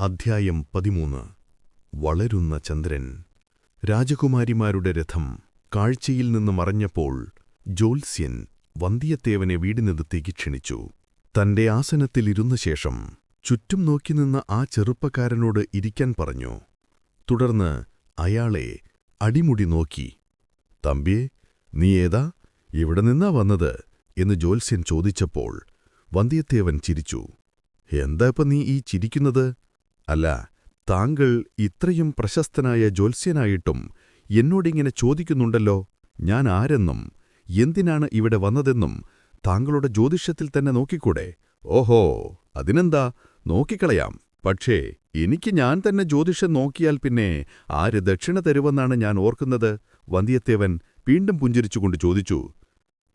അധ്യായം പതിമൂന്ന്. വളരുന്ന ചന്ദ്രൻ. രാജകുമാരിമാരുടെ രഥം കാഴ്ചയിൽ നിന്ന് മറഞ്ഞപ്പോൾ ജോത്സ്യൻ വന്തിയത്തേവനെ വീടിനടുത്തേക്ക് ക്ഷണിച്ചു. തന്റെ ആസനത്തിലിരുന്ന ശേഷം ചുറ്റും നോക്കി നിന്ന ആ ചെറുപ്പക്കാരനോട് ഇരിക്കാൻ പറഞ്ഞു. തുടർന്ന് അയാളെ അടിമുടി നോക്കി. തമ്പിയെ നീ ഏതാ? ഇവിടെ നിന്നാ വന്നത്? എന്ന് ജോത്സ്യൻ ചോദിച്ചപ്പോൾ വന്ധ്യത്തേവൻ ചിരിച്ചു. എന്താ ഇപ്പം നീ ഈ ചിരിക്കുന്നത്? അല്ല താങ്കൾ ഇത്രയും പ്രശസ്തനായ ജ്യോത്സ്യനായിട്ടും എന്നോടിങ്ങനെ ചോദിക്കുന്നുണ്ടല്ലോ. ഞാൻ ആരെന്നും എന്തിനാണ് ഇവിടെ വന്നതെന്നും താങ്കളുടെ ജ്യോതിഷത്തിൽ തന്നെ നോക്കിക്കൂടെ? ഓഹോ അതിനെന്താ? നോക്കിക്കളയാം. പക്ഷേ എനിക്ക് ഞാൻ തന്നെ ജ്യോതിഷം നോക്കിയാൽ പിന്നെ ആര് ദക്ഷിണ തരുവെന്നാണ് ഞാൻ ഓർക്കുന്നത്. വന്ധ്യത്തേവൻ വീണ്ടും പുഞ്ചിരിച്ചുകൊണ്ട് ചോദിച്ചു.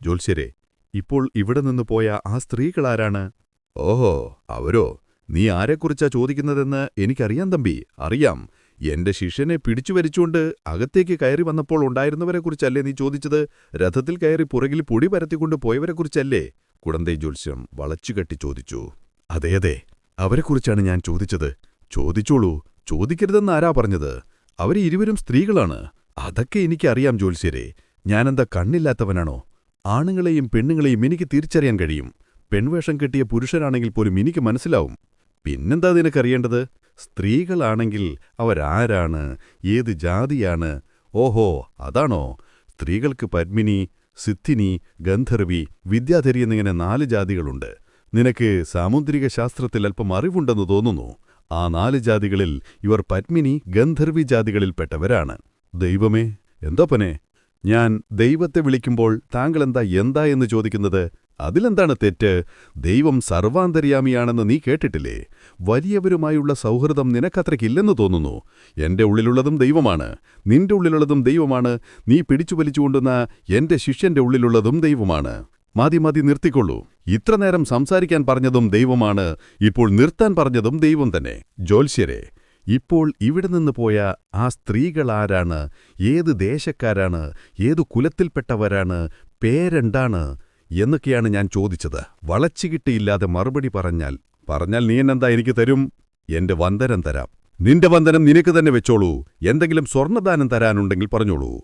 ജ്യോത്സ്യരെ ഇപ്പോൾ ഇവിടെ നിന്ന് പോയ ആ സ്ത്രീകളാരാണ്? ഓഹോ അവരോ? നീ ആരെക്കുറിച്ചാ ചോദിക്കുന്നതെന്ന് എനിക്കറിയാം തമ്പി. അറിയാം. എന്റെ ശിഷ്യനെ പിടിച്ചു വരിച്ചുകൊണ്ട് അകത്തേക്ക് കയറി വന്നപ്പോൾ ഉണ്ടായിരുന്നവരെക്കുറിച്ചല്ലേ നീ ചോദിച്ചത്? രഥത്തിൽ കയറി പുറകിൽ പൊടി പരത്തിക്കൊണ്ട് പോയവരെക്കുറിച്ചല്ലേ? കുടന്തൈ ജ്യോത്സ്യം വളച്ചുകെട്ടി ചോദിച്ചു. അതെ അതെ. അവരെക്കുറിച്ചാണ് ഞാൻ ചോദിച്ചത്. ചോദിച്ചോളൂ. ചോദിക്കരുതെന്ന് ആരാ പറഞ്ഞത്? അവർ ഇരുവരും സ്ത്രീകളാണ്. അതൊക്കെ എനിക്കറിയാം ജ്യോത്സ്യരെ. ഞാനെന്താ കണ്ണില്ലാത്തവനാണോ? ആണുങ്ങളെയും പെണ്ണുങ്ങളെയും എനിക്ക് തിരിച്ചറിയാൻ കഴിയും. പെൺവേഷം കെട്ടിയ പുരുഷനാണെങ്കിൽ പോലും എനിക്ക് മനസ്സിലാവും. പിന്നെന്താ നിനക്കറിയേണ്ടത്? സ്ത്രീകളാണെങ്കിൽ അവരാരാണ്? ഏത് ജാതിയാണ്? ഓഹോ അതാണോ? സ്ത്രീകൾക്ക് പത്മിനി സിദ്ധിനി ഗന്ധർവി വിദ്യാധരി എന്നിങ്ങനെ നാല് ജാതികളുണ്ട്. നിനക്ക് സാമുദ്രിക ശാസ്ത്രത്തിൽ അല്പം അറിവുണ്ടെന്ന് തോന്നുന്നു. ആ നാല് ജാതികളിൽ ഇവർ പത്മിനി ഗന്ധർവി ജാതികളിൽപ്പെട്ടവരാണ്. ദൈവമേ എന്തോപ്പനെ ഞാൻ ദൈവത്തെ വിളിക്കുമ്പോൾ താങ്കളെന്താ എന്താ എന്ന് ചോദിക്കുന്നത്? അതിലെന്താണ് തെറ്റ്? ദൈവം സർവാന്തര്യാമിയാണെന്ന് നീ കേട്ടിട്ടില്ലേ? വലിയവരുമായുള്ള സൗഹൃദം നിനക്കത്രയ്ക്കില്ലെന്ന് തോന്നുന്നു. എന്റെ ഉള്ളിലുള്ളതും ദൈവമാണ്. നിന്റെ ഉള്ളിലുള്ളതും ദൈവമാണ്. നീ പിടിച്ചു വലിച്ചുകൊണ്ടുന്ന എന്റെ ശിഷ്യന്റെ ഉള്ളിലുള്ളതും ദൈവമാണ്. മതി മതി നിർത്തിക്കൊള്ളൂ. ഇത്രനേരം സംസാരിക്കാൻ പറഞ്ഞതും ദൈവമാണ്. ഇപ്പോൾ നിർത്താൻ പറഞ്ഞതും ദൈവം തന്നെ. ജോത്സ്യരെ ഇപ്പോൾ ഇവിടെ നിന്ന് പോയ ആ സ്ത്രീകളാരാണ് ഏത് ദേശക്കാരാണ്? ഏതു കുലത്തിൽപ്പെട്ടവരാണ്? പേരെന്താണ്? എന്നൊക്കെയാണ് ഞാൻ ചോദിച്ചത്. വളച്ചുകിട്ടിയില്ലാതെ മറുപടി പറഞ്ഞാൽ പറഞ്ഞാൽ നീ എന്നെന്താ എനിക്ക് തരും? എന്റെ വന്ദനം തരാം. നിന്റെ വന്ദനം നിനക്ക് തന്നെ വെച്ചോളൂ. എന്തെങ്കിലും സ്വർണദാനം തരാനുണ്ടെങ്കിൽ പറഞ്ഞോളൂ.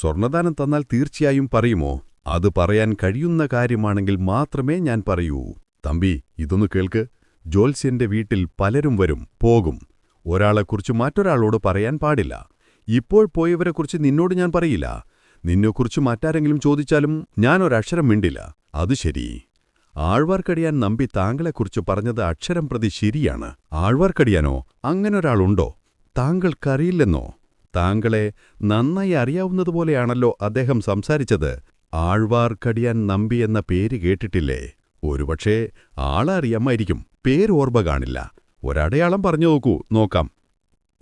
സ്വർണദാനം തന്നാൽ തീർച്ചയായും പറയുമോ? അത് പറയാൻ കഴിയുന്ന കാര്യമാണെങ്കിൽ മാത്രമേ ഞാൻ പറയൂ. തമ്പി ഇതൊന്നു കേൾക്ക്. ജോൽസ്യന്റെ വീട്ടിൽ പലരും വരും പോകും. ഒരാളെക്കുറിച്ച് മറ്റൊരാളോട് പറയാൻ പാടില്ല. ഇപ്പോൾ പോയവരെക്കുറിച്ച് നിന്നോട് ഞാൻ പറയില്ല. നിന്നെക്കുറിച്ച് മറ്റാരെങ്കിലും ചോദിച്ചാലും ഞാൻ ഒരക്ഷരം മിണ്ടില്ല. അത് ശരി. ആഴ്വാർക്കടിയാൻ നമ്പി താങ്കളെക്കുറിച്ച് പറഞ്ഞത് അക്ഷരം പ്രതി ശരിയാണ്. ആഴ്വാർക്കടിയാനോ? അങ്ങനൊരാളുണ്ടോ? താങ്കൾക്കറിയില്ലെന്നോ? താങ്കളെ നന്നായി അറിയാവുന്നതുപോലെയാണല്ലോ അദ്ദേഹം സംസാരിച്ചത്. ആഴ്വാർക്കടിയാൻ നമ്പി എന്ന പേര് കേട്ടിട്ടില്ലേ? ഒരുപക്ഷേ ആളറിയാമായിരിക്കും. പേരോർമ്മ കാണില്ല. ഒരടയാളം പറഞ്ഞു നോക്കൂ നോക്കാം.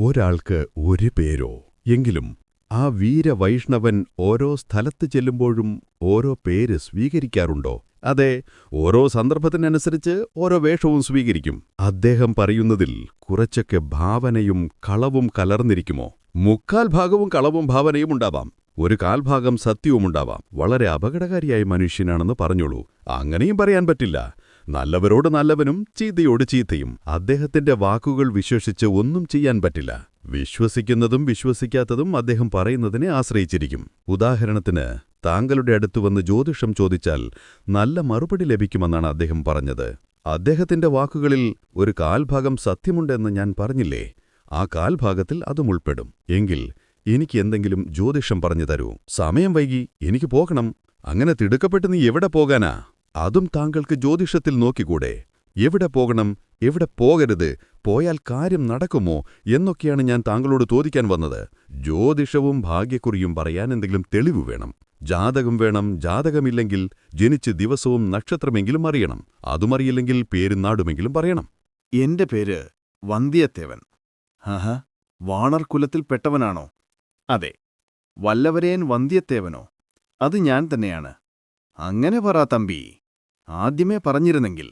ഒരാൾക്ക് ഒരു പേരോ? എങ്കിലും ആ വീരവൈഷ്ണവൻ ഓരോ സ്ഥലത്ത് ചെല്ലുമ്പോഴും ഓരോ പേര് സ്വീകരിക്കാറുണ്ടോ? അതെ ഓരോ സന്ദർഭത്തിനനുസരിച്ച് ഓരോ വേഷവും സ്വീകരിക്കും. അദ്ദേഹം പറയുന്നതിൽ കുറച്ചൊക്കെ ഭാവനയും കളവും കലർന്നിരിക്കുമോ? മുക്കാൽ ഭാഗവും കളവും ഭാവനയും ഉണ്ടാവാം. ഒരു കാൽഭാഗം സത്യവുമുണ്ടാവാം. വളരെ അപകടകാരിയായ മനുഷ്യനാണെന്ന് പറഞ്ഞോളൂ. അങ്ങനെയും പറയാൻ പറ്റില്ല. നല്ലവരോട് നല്ലവനും ചീത്തയോട് ചീത്തയും. അദ്ദേഹത്തിന്റെ വാക്കുകൾ വിശ്വസിച്ച് ഒന്നും ചെയ്യാൻ പറ്റില്ല. വിശ്വസിക്കുന്നതും വിശ്വസിക്കാത്തതും അദ്ദേഹം പറയുന്നതിനെ ആശ്രയിച്ചിരിക്കും. ഉദാഹരണത്തിന് താങ്കളുടെ അടുത്തു വന്ന് ജ്യോതിഷം ചോദിച്ചാൽ നല്ല മറുപടി ലഭിക്കുമെന്നാണ് അദ്ദേഹം പറഞ്ഞത്. അദ്ദേഹത്തിന്റെ വാക്കുകളിൽ ഒരു കാൽഭാഗം സത്യമുണ്ടെന്ന് ഞാൻ പറഞ്ഞില്ലേ? ആ കാൽഭാഗത്തിൽ അതും ഉൾപ്പെടും. എങ്കിൽ എനിക്ക് എന്തെങ്കിലും ജ്യോതിഷം പറഞ്ഞു തരൂ. സമയം വൈകി എനിക്ക് പോകണം. അങ്ങനെ തിടുക്കപ്പെട്ട് നീ എവിടെ പോകാനാ? അതും താങ്കൾക്ക് ജ്യോതിഷത്തിൽ നോക്കിക്കൂടെ? എവിടെ പോകണം? എവിടെ പോകരുത്? പോയാൽ കാര്യം നടക്കുമോ? എന്നൊക്കെയാണ് ഞാൻ താങ്കളോട് ചോദിക്കാൻ വന്നത്. ജ്യോതിഷവും ഭാഗ്യക്കുറിയും പറയാൻ എന്തെങ്കിലും തെളിവ് വേണം. ജാതകം വേണം. ജാതകമില്ലെങ്കിൽ ജനിച്ച് ദിവസവും നക്ഷത്രമെങ്കിലും അറിയണം. അതുമറിയില്ലെങ്കിൽ പേരും നാടുമെങ്കിലും പറയണം. എന്റെ പേര് വന്ധ്യത്തേവൻ. ഹഹ വാണർകുലത്തിൽപ്പെട്ടവനാണോ അതെ വല്ലവരേൻ വന്ധ്യത്തേവനോ? അത് ഞാൻ തന്നെയാണ്. അങ്ങനെ പറ തമ്പി. ആദ്യമേ പറഞ്ഞിരുന്നെങ്കിൽ.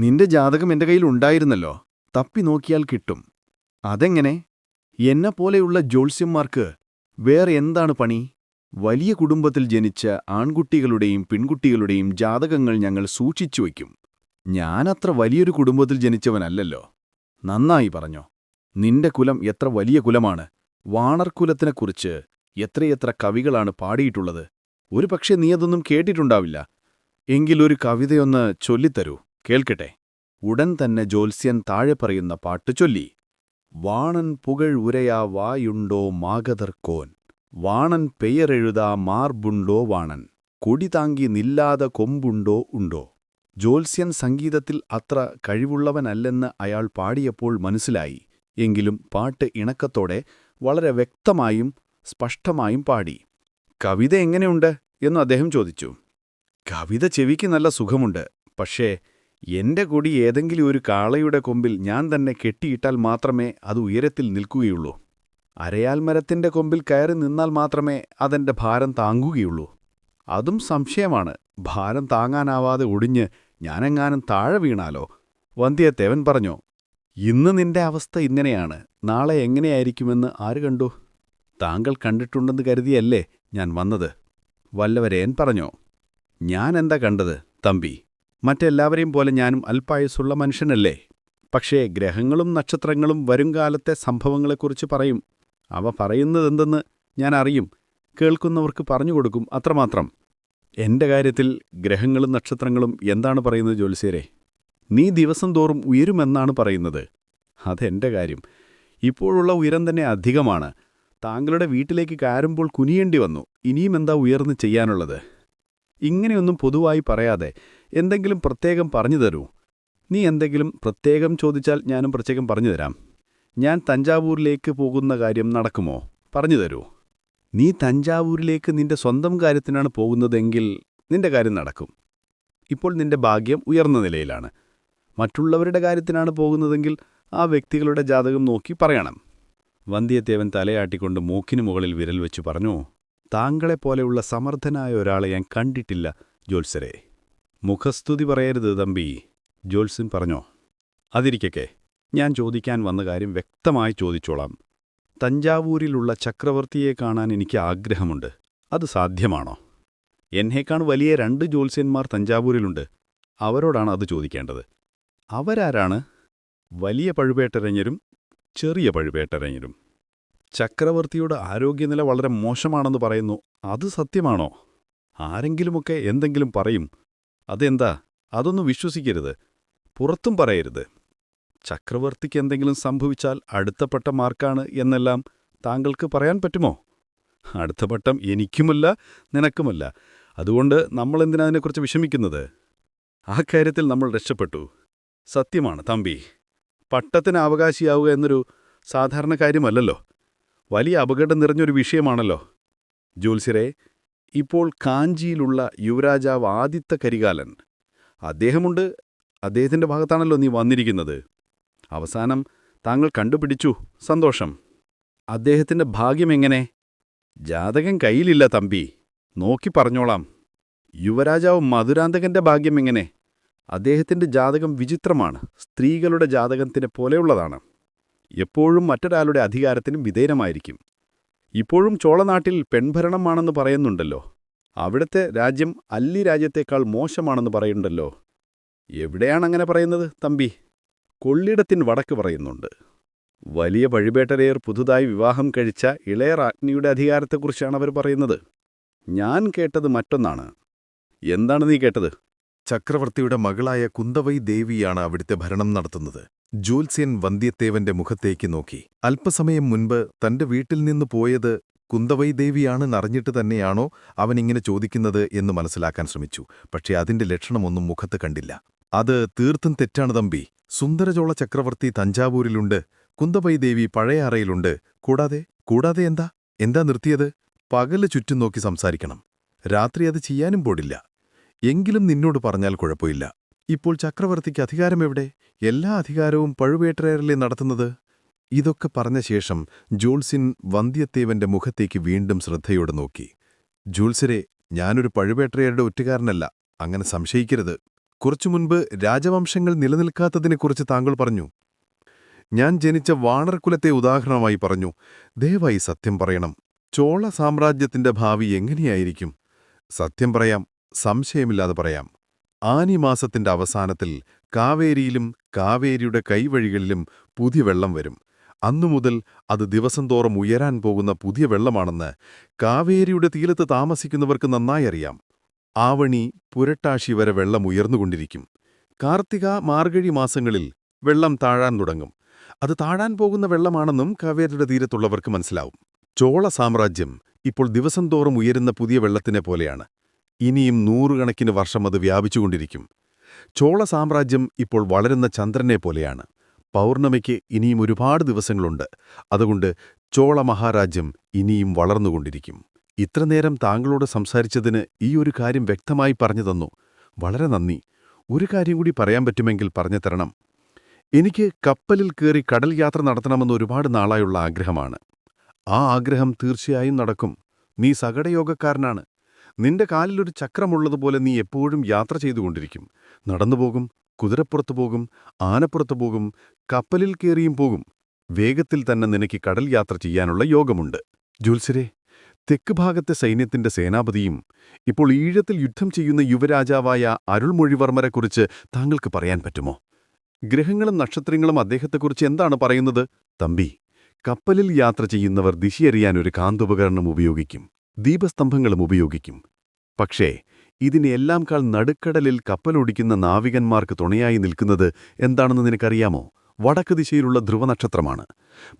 നിന്റെ ജാതകം എന്റെ കയ്യിൽ ഉണ്ടായിരുന്നല്ലോ. തപ്പി നോക്കിയാൽ കിട്ടും. അതെങ്ങനെ? എന്നെ എന്നെപ്പോലെയുള്ള ജ്യോത്സ്യന്മാർക്ക് വേറെ എന്താണ് പണി? വലിയ കുടുംബത്തിൽ ജനിച്ച ആൺകുട്ടികളുടെയും പെൺകുട്ടികളുടെയും ജാതകങ്ങൾ ഞങ്ങൾ സൂക്ഷിച്ചു വയ്ക്കും. ഞാനത്ര വലിയൊരു കുടുംബത്തിൽ ജനിച്ചവനല്ലല്ലോ. നന്നായി പറഞ്ഞോ. നിന്റെ കുലം എത്ര വലിയ കുലമാണ്. വാണർകുലത്തിനെക്കുറിച്ച് എത്രയെത്ര കവികളാണ് പാടിയിട്ടുള്ളത്. ഒരുപക്ഷെ നീ അതൊന്നും കേട്ടിട്ടുണ്ടാവില്ല. എങ്കിലൊരു കവിതയൊന്ന് ചൊല്ലിത്തരൂ. കേൾക്കട്ടെ. ഉടൻ തന്നെ ജോത്സ്യൻ താഴെ പറയുന്ന പാട്ട് ചൊല്ലി. വാണൻ പുകൾ ഉരയാ വായുണ്ടോ മാഗതർക്കോൻ വാണൻ പെയറെഴുതാ മാർബുണ്ടോ വാണൻ. കൊടി താങ്കി നില്ലാതെ കൊമ്പുണ്ടോ ഉണ്ടോ. ജോത്സ്യൻ സംഗീതത്തിൽ അത്ര കഴിവുള്ളവനല്ലെന്ന് അയാൾ പാടിയപ്പോൾ മനസ്സിലായി. എങ്കിലും പാട്ട് ഇണക്കത്തോടെ വളരെ വ്യക്തമായും സ്പഷ്ടമായും പാടി. കവിത എങ്ങനെയുണ്ട്? എന്ന് അദ്ദേഹം ചോദിച്ചു. കവിത ചെവിക്ക് നല്ല സുഖമുണ്ട്. പക്ഷേ എന്റെ കൊടി ഏതെങ്കിലും ഒരു കാളയുടെ കൊമ്പിൽ ഞാൻ തന്നെ കെട്ടിയിട്ടാൽ മാത്രമേ അത് ഉയരത്തിൽ നിൽക്കുകയുള്ളൂ. അരയാൽ മരത്തിന്റെ കൊമ്പിൽ കയറി നിന്നാൽ മാത്രമേ അതെന്റെ ഭാരം താങ്ങുകയുള്ളൂ. അതും സംശയമാണ്. ഭാരം താങ്ങാനാവാതെ ഒടിഞ്ഞ് ഞാനെങ്ങാനും താഴെ വീണാലോ? വന്ധ്യത്തേവൻ പറഞ്ഞു ഇന്ന് നിന്റെ അവസ്ഥ ഇങ്ങനെയാണ്. നാളെ എങ്ങനെയായിരിക്കുമെന്ന് ആര് കണ്ടു? താങ്കൾ കണ്ടിട്ടുണ്ടെന്ന് കരുതിയല്ലേ ഞാൻ വന്നത്? വല്ലവരേൻ പറഞ്ഞോ ഞാൻ എന്താ കണ്ടത് തമ്പി? മറ്റെല്ലാവരെയും പോലെ ഞാനും അല്പായുസുള്ള മനുഷ്യനല്ലേ? പക്ഷേ ഗ്രഹങ്ങളും നക്ഷത്രങ്ങളും വരുംകാലത്തെ സംഭവങ്ങളെക്കുറിച്ച് പറയും. അവ പറയുന്നതെന്തെന്ന് ഞാൻ അറിയും കേൾക്കുന്നവർക്ക് പറഞ്ഞു കൊടുക്കും അത്രമാത്രം. എന്റെ കാര്യത്തിൽ ഗ്രഹങ്ങളും നക്ഷത്രങ്ങളും എന്താണ് പറയുന്നത് ജോലിസ്യരെ നീ ദിവസം തോറും ഉയരുമെന്നാണ് പറയുന്നത്. അതെന്റെ കാര്യം. ഇപ്പോഴുള്ള ഉയരം തന്നെ അധികമാണ്. താങ്കളുടെ വീട്ടിലേക്ക് കയറുമ്പോൾ കുനിയേണ്ടി വന്നു. ഇനിയും എന്താ ഉയർന്ന് ചെയ്യാനുള്ളത്? ഇങ്ങനെയൊന്നും പൊതുവായി പറയാതെ എന്തെങ്കിലും പ്രത്യേകം പറഞ്ഞു തരൂ. നീ എന്തെങ്കിലും പ്രത്യേകം ചോദിച്ചാൽ ഞാനും പ്രത്യേകം പറഞ്ഞു തരാം. ഞാൻ തഞ്ചാവൂരിലേക്ക് പോകുന്ന കാര്യം നടക്കുമോ? പറഞ്ഞു തരൂ. നീ തഞ്ചാവൂരിലേക്ക് നിന്റെ സ്വന്തം കാര്യത്തിനാണ് പോകുന്നതെങ്കിൽ നിന്റെ കാര്യം നടക്കും. ഇപ്പോൾ നിന്റെ ഭാഗ്യം ഉയർന്ന നിലയിലാണ്. മറ്റുള്ളവരുടെ കാര്യത്തിനാണ് പോകുന്നതെങ്കിൽ ആ വ്യക്തികളുടെ ജാതകം നോക്കി പറയണം. വന്ധ്യത്തേവൻ തലയാട്ടിക്കൊണ്ട് മൂക്കിനു മുകളിൽ വിരൽ വെച്ചു പറഞ്ഞു താങ്കളെപ്പോലെയുള്ള സമർത്ഥനായ ഒരാളെ ഞാൻ കണ്ടിട്ടില്ല ജോത്സരെ മുഖസ്തുതി പറയരുത് തമ്പി ജോത്സ്യൻ പറഞ്ഞോ? അതിരിക്കക്കെ ഞാൻ ചോദിക്കാൻ വന്ന കാര്യം വ്യക്തമായി ചോദിച്ചോളാം. തഞ്ചാവൂരിലുള്ള ചക്രവർത്തിയെ കാണാൻ എനിക്ക് ആഗ്രഹമുണ്ട്. അത് സാധ്യമാണോ? എന്നേക്കാൾ വലിയ രണ്ട് ജോത്സ്യന്മാർ തഞ്ചാവൂരിലുണ്ട്. അവരോടാണ് അത് ചോദിക്കേണ്ടത്. അവരാരാണ്? വലിയ പഴുവേട്ടരഞ്ഞരും ചെറിയ പഴുവേട്ടരഞ്ഞരും. ചക്രവർത്തിയുടെ ആരോഗ്യനില വളരെ മോശമാണെന്ന് പറയുന്നു. അത് സത്യമാണോ? ആരെങ്കിലുമൊക്കെ എന്തെങ്കിലും പറയും. അതെന്താ? അതൊന്നും വിശ്വസിക്കരുത്. പുറത്തും പറയരുത്. ചക്രവർത്തിക്ക് എന്തെങ്കിലും സംഭവിച്ചാൽ അടുത്ത പട്ടം മാർക്കാണ് എന്നെല്ലാം താങ്കൾക്ക് പറയാൻ പറ്റുമോ? അടുത്ത പട്ടം എനിക്കുമല്ല നിനക്കുമല്ല. അതുകൊണ്ട് നമ്മൾ അതിനെക്കുറിച്ച് വിഷമിക്കുന്നത്? ആ കാര്യത്തിൽ നമ്മൾ രക്ഷപ്പെട്ടു. സത്യമാണ് തമ്പി. പട്ടത്തിന് അവകാശിയാവുക എന്നൊരു സാധാരണ കാര്യമല്ലല്ലോ. വലിയ അപകടം നിറഞ്ഞൊരു വിഷയമാണല്ലോ. ജ്യോത്സ്യരെ ഇപ്പോൾ കാഞ്ചിയിലുള്ള യുവരാജാവ് ആദിത്യ കരികാലൻ. അദ്ദേഹമുണ്ട് അദ്ദേഹത്തിന്റെ ഭാഗത്താണല്ലോ നീ വന്നിരിക്കുന്നത്. അവസാനം താങ്കൾ കണ്ടുപിടിച്ചു സന്തോഷം. അദ്ദേഹത്തിന്റെ ഭാഗ്യം എങ്ങനെ? ജാതകം കയ്യിലില്ല തമ്പി നോക്കി പറഞ്ഞോളാം. യുവരാജാവ് മധുരാന്തകന്റെ ഭാഗ്യം എങ്ങനെ? അദ്ദേഹത്തിന്റെ ജാതകം വിചിത്രമാണ് സ്ത്രീകളുടെ ജാതകത്തിനെ പോലെയുള്ളതാണ്. എപ്പോഴും മറ്റൊരാളുടെ അധികാരത്തിനും വിധേയമായിരിക്കും. ഇപ്പോഴും ചോളനാട്ടിൽ പെൺഭരണമാണെന്ന് പറയുന്നുണ്ടല്ലോ. അവിടുത്തെ രാജ്യം അല്ലി രാജ്യത്തേക്കാൾ മോശമാണെന്ന് പറയുന്നുണ്ടല്ലോ. എവിടെയാണങ്ങനെ പറയുന്നത് തമ്പി? കൊള്ളിടത്തിൻ വടക്ക് പറയുന്നുണ്ട്. വലിയ പഴുവേട്ടരയർ പുതുതായി വിവാഹം കഴിച്ച ഇളയ രാജ്ഞിയുടെ അധികാരത്തെക്കുറിച്ചാണ് അവർ പറയുന്നത്. ഞാൻ കേട്ടത് മറ്റൊന്നാണ്. എന്താണ് നീ കേട്ടത്? ചക്രവർത്തിയുടെ മകളായ കുന്തവൈ ദേവിയാണ് അവിടുത്തെ ഭരണം നടത്തുന്നത്. ജ്യോത്സ്യൻ വന്ധ്യത്തേവന്റെ മുഖത്തേക്ക് നോക്കി. അല്പസമയം മുൻപ് തന്റെ വീട്ടിൽ നിന്ന് പോയത് കുന്തവൈ നിറഞ്ഞിട്ട് തന്നെയാണോ അവനിങ്ങനെ ചോദിക്കുന്നത് എന്ന് മനസ്സിലാക്കാൻ ശ്രമിച്ചു. പക്ഷേ അതിന്റെ ലക്ഷണമൊന്നും മുഖത്ത് കണ്ടില്ല. അത് തീർത്തും തെറ്റാണ് തമ്പി. സുന്ദരചോള ചക്രവർത്തി തഞ്ചാവൂരിലുണ്ട്. കുന്തവൈദേവി പഴയ അറയിലുണ്ട്. കൂടാതെ കൂടാതെ എന്താ? എന്താ നിർത്തിയത്? പകൽ ചുറ്റും നോക്കി സംസാരിക്കണം. രാത്രി അത് ചെയ്യാനും പോടില്ല. എങ്കിലും നിന്നോട് പറഞ്ഞാൽ കുഴപ്പമില്ല. ഇപ്പോൾ ചക്രവർത്തിക്ക് അധികാരമെവിടെ? എല്ലാ അധികാരവും പഴുവേട്ടരയറിലെ നടത്തുന്നത്? ഇതൊക്കെ പറഞ്ഞ ശേഷം ജൂൾസിൻ വന്ധ്യത്തേവന്റെ മുഖത്തേക്ക് വീണ്ടും ശ്രദ്ധയോടെ നോക്കി. ജൂൾസിരെ ഞാനൊരു പഴുവേട്ടരയരുടെ ഒറ്റുകാരനല്ല അങ്ങനെ സംശയിക്കരുത്. കുറച്ചു മുൻപ് രാജവംശങ്ങൾ നിലനിൽക്കാത്തതിനെക്കുറിച്ച് താങ്കൾ പറഞ്ഞു. ഞാൻ ജനിച്ച വാണർകുലത്തെ ഉദാഹരണമായി പറഞ്ഞു. ദയവായി സത്യം പറയണം. ചോള സാമ്രാജ്യത്തിന്റെ ഭാവി എങ്ങനെയായിരിക്കും? സത്യം പറയാം സംശയമില്ലാതെ പറയാം. ആനിമാസത്തിന്റെ അവസാനത്തിൽ കാവേരിയിലും കാവേരിയുടെ കൈവഴികളിലും പുതിയ വെള്ളം വരും. അന്നുമുതൽ അത് ദിവസം തോറും ഉയരാൻ പോകുന്ന പുതിയ വെള്ളമാണെന്ന് കാവേരിയുടെ തീരത്ത് താമസിക്കുന്നവർക്ക് നന്നായി അറിയാം. ആവണി പുരട്ടാശി വരെ വെള്ളം ഉയർന്നുകൊണ്ടിരിക്കും. കാർത്തിക മാർഗഴി മാസങ്ങളിൽ വെള്ളം താഴാൻ തുടങ്ങും. അത് താഴാൻ പോകുന്ന വെള്ളമാണെന്നും കാവേരിയുടെ തീരത്തുള്ളവർക്ക് മനസ്സിലാവും. ചോള സാമ്രാജ്യം ഇപ്പോൾ ദിവസം തോറും ഉയരുന്ന പുതിയ വെള്ളത്തിനെ പോലെയാണ്. ഇനിയും നൂറുകണക്കിന് വർഷം അത് വ്യാപിച്ചുകൊണ്ടിരിക്കും. ചോള സാമ്രാജ്യം ഇപ്പോൾ വളരുന്ന ചന്ദ്രനെ പോലെയാണ്. പൗർണമിക്ക് ഇനിയും ഒരുപാട് ദിവസങ്ങളുണ്ട്. അതുകൊണ്ട് ചോള മഹാരാജ്യം ഇനിയും വളർന്നുകൊണ്ടിരിക്കും. ഇത്രനേരം താങ്കളോട് സംസാരിച്ചതിന് ഈ ഒരു കാര്യം വ്യക്തമായി പറഞ്ഞു തന്നു. വളരെ നന്ദി. ഒരു കാര്യം കൂടി പറയാൻ പറ്റുമെങ്കിൽ പറഞ്ഞു തരണം. എനിക്ക് കപ്പലിൽ കയറി കടൽ യാത്ര നടത്തണമെന്ന് ഒരുപാട് നാളായുള്ള ആഗ്രഹമാണ്. ആ ആഗ്രഹം തീർച്ചയായും നടക്കും. നീ സകടയോഗക്കാരനാണ്. നിന്റെ കാലിലൊരു ചക്രമുള്ളതുപോലെ നീ എപ്പോഴും യാത്ര ചെയ്തുകൊണ്ടിരിക്കും. നടന്നുപോകും കുതിരപ്പുറത്തു പോകും ആനപ്പുറത്തു പോകും കപ്പലിൽ കയറിയും പോകും. വേഗത്തിൽ തന്നെ നിനക്ക് കടൽ യാത്ര ചെയ്യാനുള്ള യോഗമുണ്ട്. ജുൽസരെ തെക്ക് ഭാഗത്തെ സൈന്യത്തിന്റെ സേനാപതിയും ഇപ്പോൾ ഈഴത്തിൽ യുദ്ധം ചെയ്യുന്ന യുവരാജാവായ അരുൾമൊഴിവർമ്മരെക്കുറിച്ച് താങ്കൾക്ക് പറയാൻ പറ്റുമോ? ഗ്രഹങ്ങളും നക്ഷത്രങ്ങളും അദ്ദേഹത്തെക്കുറിച്ച് എന്താണ് പറയുന്നത്? തമ്പി കപ്പലിൽ യാത്ര ചെയ്യുന്നവർ ദിശയറിയാൻ ഒരു കാന്തുപകരണം ഉപയോഗിക്കും. ദീപസ്തംഭങ്ങളും ഉപയോഗിക്കും. പക്ഷേ ഇതിനെല്ലാം കാൾ നടുക്കടലിൽ കപ്പലോടിക്കുന്ന നാവികന്മാർക്ക് തുണയായി നിൽക്കുന്നത് എന്താണെന്ന് നിനക്കറിയാമോ? വടക്ക് ദിശയിലുള്ള ധ്രുവനക്ഷത്രമാണ്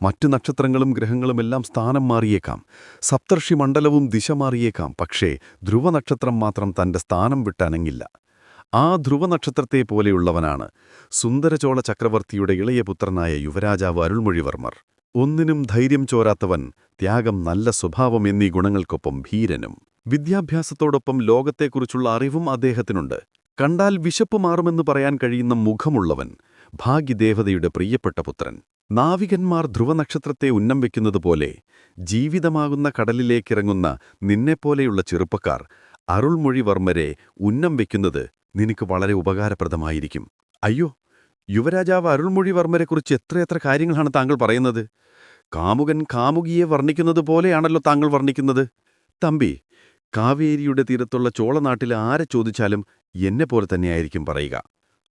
മറ്റു നക്ഷത്രങ്ങളും ഗ്രഹങ്ങളുമെല്ലാം സ്ഥാനം മാറിയേക്കാം. സപ്തർഷി മണ്ഡലവും ദിശ മാറിയേക്കാം. പക്ഷേ ധ്രുവനക്ഷത്രം മാത്രം തന്റെ സ്ഥാനം വിട്ടനങ്ങില്ല. ആ ധ്രുവനക്ഷത്രത്തെ പോലെയുള്ളവനാണ് സുന്ദരചോള ചക്രവർത്തിയുടെ ഇളയ പുത്രനായ യുവരാജാവ് അരുൾമൊഴിവർമ്മർ. ഒന്നിനും ധൈര്യം ചോരാത്തവൻ ത്യാഗം നല്ല സ്വഭാവം എന്നീ ഗുണങ്ങൾക്കൊപ്പം ഭീരനും. വിദ്യാഭ്യാസത്തോടൊപ്പം ലോകത്തെക്കുറിച്ചുള്ള അറിവും അദ്ദേഹത്തിനുണ്ട്. കണ്ടാൽ വിശപ്പ് മാറുമെന്ന് പറയാൻ കഴിയുന്ന മുഖമുള്ളവൻ ഭാഗ്യദേവതയുടെ പ്രിയപ്പെട്ട പുത്രൻ. നാവികന്മാർ ധ്രുവനക്ഷത്രത്തെ ഉന്നം വയ്ക്കുന്നതുപോലെ ജീവിതമാകുന്ന കടലിലേക്കിറങ്ങുന്ന നിന്നെപ്പോലെയുള്ള ചെറുപ്പക്കാർ അരുൾമൊഴിവർമ്മരെ ഉന്നം വയ്ക്കുന്നത് നിനക്ക് വളരെ ഉപകാരപ്രദമായിരിക്കും. അയ്യോ യുവരാജാവ് അരുൾമൊഴിവർമ്മരെക്കുറിച്ച് എത്രയെത്ര കാര്യങ്ങളാണ് താങ്കൾ പറയുന്നത്? കാമുകൻ കാമുകിയെ വർണിക്കുന്നത് പോലെയാണല്ലോ താങ്കൾ വർണിക്കുന്നത്. തമ്പി കാവേരിയുടെ തീരത്തുള്ള ചോളനാട്ടിൽ ആരെ ചോദിച്ചാലും എന്നെപ്പോലെ തന്നെയായിരിക്കും പറയുക.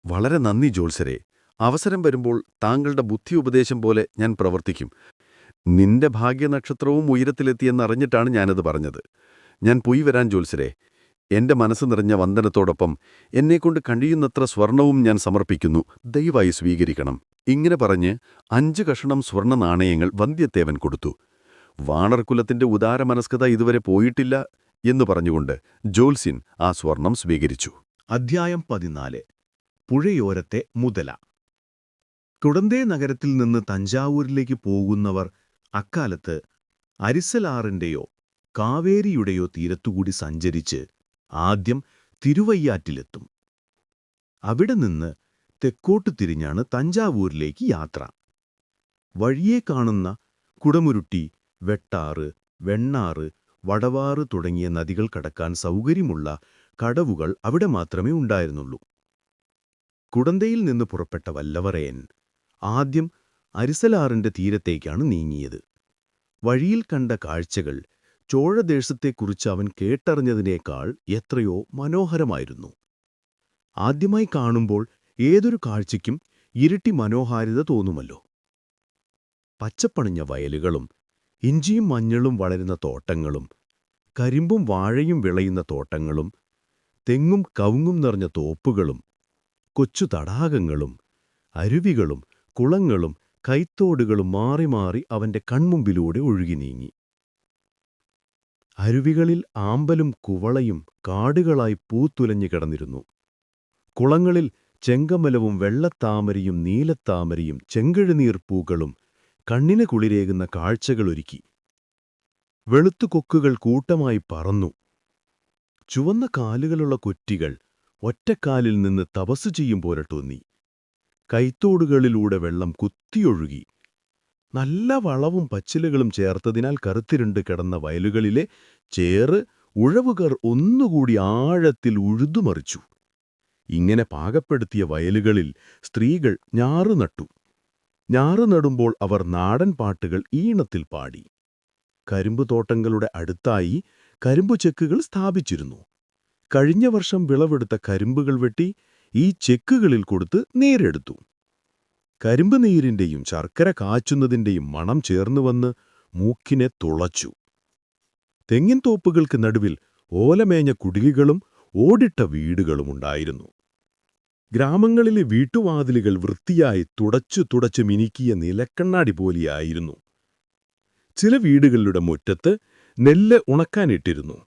വളരെ നന്ദി ജോത്സരെ അവസരം വരുമ്പോൾ താങ്കളുടെ ബുദ്ധി ഉപദേശം പോലെ ഞാൻ പ്രവർത്തിക്കും. നിന്റെ ഭാഗ്യനക്ഷത്രവും ഉയരത്തിലെത്തിയെന്നറിഞ്ഞിട്ടാണ് ഞാനത് പറഞ്ഞത്. ഞാൻ പോയി വരാൻ ജോത്സരെ എന്റെ മനസ്സ് നിറഞ്ഞ വന്ദനത്തോടൊപ്പം എന്നെക്കൊണ്ട് കഴിയുന്നത്ര സ്വർണവും ഞാൻ സമർപ്പിക്കുന്നു. ദയവായി സ്വീകരിക്കണം. ഇങ്ങനെ പറഞ്ഞ് അഞ്ച് കഷണം സ്വർണ നാണയങ്ങൾ വന്ധ്യത്തേവൻ കൊടുത്തു. വാണർകുലത്തിന്റെ ഉദാരമനസ്കത ഇതുവരെ പോയിട്ടില്ല എന്ന് പറഞ്ഞുകൊണ്ട് ജോൽസിൻ ആ സ്വർണം സ്വീകരിച്ചു. അധ്യായം പതിനാല്. പുഴയോരത്തെ മുതല. തുടന്തേ നഗരത്തിൽ നിന്ന് തഞ്ചാവൂരിലേക്ക് പോകുന്നവർ അക്കാലത്ത് അരിസലാറിന്റെയോ കാവേരിയുടെയോ തീരത്തുകൂടി സഞ്ചരിച്ച് ആദ്യം തിരുവയ്യാറ്റിലെത്തും. അവിടെ നിന്ന് തെക്കോട്ട് തിരിഞ്ഞാണ് തഞ്ചാവൂരിലേക്ക് യാത്ര. വഴിയെ കാണുന്ന കുടമുരുട്ടി വെട്ടാറ് വെണ്ണാറ് വടവാറ് തുടങ്ങിയ നദികൾ കടക്കാൻ സൗകര്യമുള്ള കടവുകൾ അവിടെ മാത്രമേ ഉണ്ടായിരുന്നുള്ളൂ. കുടന്തയിൽ നിന്ന് പുറപ്പെട്ട വല്ലവറയൻ ആദ്യം അരിസലാറിന്റെ തീരത്തേക്കാണ് നീങ്ങിയത്. വഴിയിൽ കണ്ട കാഴ്ചകൾ ചോഴദേശത്തെക്കുറിച്ച് അവൻ കേട്ടറിഞ്ഞതിനേക്കാൾ എത്രയോ മനോഹരമായിരുന്നു. ആദ്യമായി കാണുമ്പോൾ ഏതൊരു കാഴ്ചയ്ക്കും ഇരട്ടി മനോഹാരിത തോന്നുമല്ലോ. പച്ചപ്പണിഞ്ഞ വയലുകളും ഇഞ്ചിയും മഞ്ഞളും വളരുന്ന തോട്ടങ്ങളും കരിമ്പും വാഴയും വിളയുന്ന തോട്ടങ്ങളും തെങ്ങും കവുങ്ങും നിറഞ്ഞ തോപ്പുകളും കൊച്ചു തടാകങ്ങളും അരുവികളും കുളങ്ങളും കൈത്തോടുകളും മാറി മാറി അവന്റെ കൺമുമ്പിലൂടെ ഒഴുകി നീങ്ങി. അരുവികളിൽ ആമ്പലും കുവളയും കാടുകളായി പൂത്തുലഞ്ഞു കിടന്നിരുന്നു. കുളങ്ങളിൽ ചെങ്കമലവും വെള്ളത്താമരയും നീലത്താമരയും ചെങ്കഴുനീർ പൂക്കളും കണ്ണിന് കുളിരേകുന്ന കാഴ്ചകളൊരുക്കി വെളുത്തു കൊക്കുകൾ കൂട്ടമായി പറന്നു. ചുവന്ന കാലുകളുള്ള കൊറ്റികൾ ഒറ്റക്കാലിൽ നിന്ന് തപസ്സു ചെയ്യും പോലെ തോന്നി. കൈത്തോടുകളിലൂടെ വെള്ളം കുത്തിയൊഴുകി. നല്ല വളവും പച്ചിലകളും ചേർത്തതിനാൽ കറുത്തിരുണ്ട് കിടന്ന വയലുകളിലെ ചേറ് ഉഴവുകർ ഒന്നുകൂടി ആഴത്തിൽ ഉഴുതുമറിച്ചു. ഇങ്ങനെ പാകപ്പെടുത്തിയ വയലുകളിൽ സ്ത്രീകൾ ഞാറു നട്ടു. ഞാറു നടുമ്പോൾ അവർ നാടൻ പാട്ടുകൾ ഈണത്തിൽ പാടി. കരിമ്പുതോട്ടങ്ങളുടെ അടുത്തായി കരിമ്പു ചെക്കുകൾ സ്ഥാപിച്ചിരുന്നു. കഴിഞ്ഞ വർഷം വിളവെടുത്ത കരിമ്പുകൾ വെട്ടി ഈ ചെക്കുകളിൽ കൊടുത്ത് നീരെടുത്തു. കരിമ്പ് നീരിന്റെയും ശർക്കര കാച്ചുന്നതിന്റെയും മണം ചേർന്നുവന്ന് മൂക്കിനെ തുളച്ചു. തെങ്ങിൻ തോപ്പുകൾക്ക് നടുവിൽ ഓലമേഞ്ഞ കുടിലുകളും ഓടിട്ട വീടുകളുമുണ്ടായിരുന്നു ഗ്രാമങ്ങളിലെ വീട്ടുവാതിലുകൾ വൃത്തിയായി തുടച്ചു തുടച്ചു മിനുക്കിയ നിലക്കണ്ണാടി പോലെയായിരുന്നു. ചില വീടുകളുടെ മുറ്റത്ത് നെല്ല് ഉണക്കാനിട്ടിരുന്നു.